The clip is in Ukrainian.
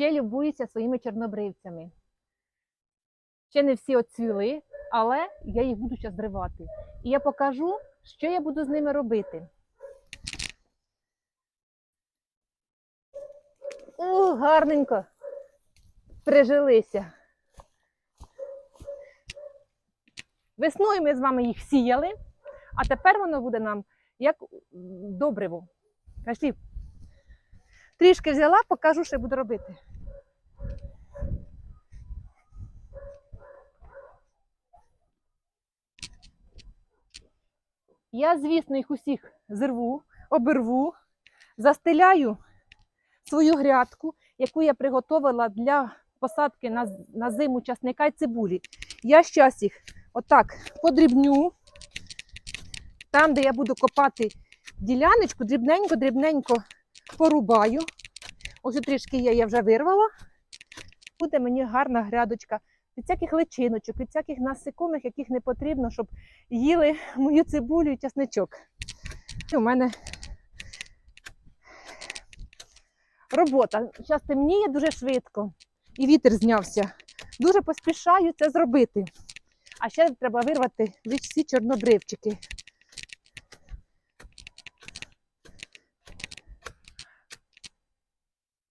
ще любуюся своїми чорнобривцями. Ще не всі оцвіли, але я їх буду зараз зривати. І я покажу, що я буду з ними робити. О, гарненько прижилися. Весною ми з вами їх сіяли, а тепер воно буде нам як добриво. Пішли. Трішки взяла, покажу, що я буду робити. Я, звісно, їх усіх зірву, обірву, застеляю свою грядку, яку я приготувала для посадки на, на зиму часника і цибулі. Я зараз їх отак подрібню. Там, де я буду копати діляночку, дрібненько-дрібненько порубаю. Ось трішки є, я вже вирвала. Буде мені гарна грядочка від всяких личиночок, від всяких насекомих, яких не потрібно, щоб їли мою цибулю і часничок. І у мене робота. Зараз темніє дуже швидко, і вітер знявся. Дуже поспішаю це зробити. А ще треба вирвати всі чорнобривчики.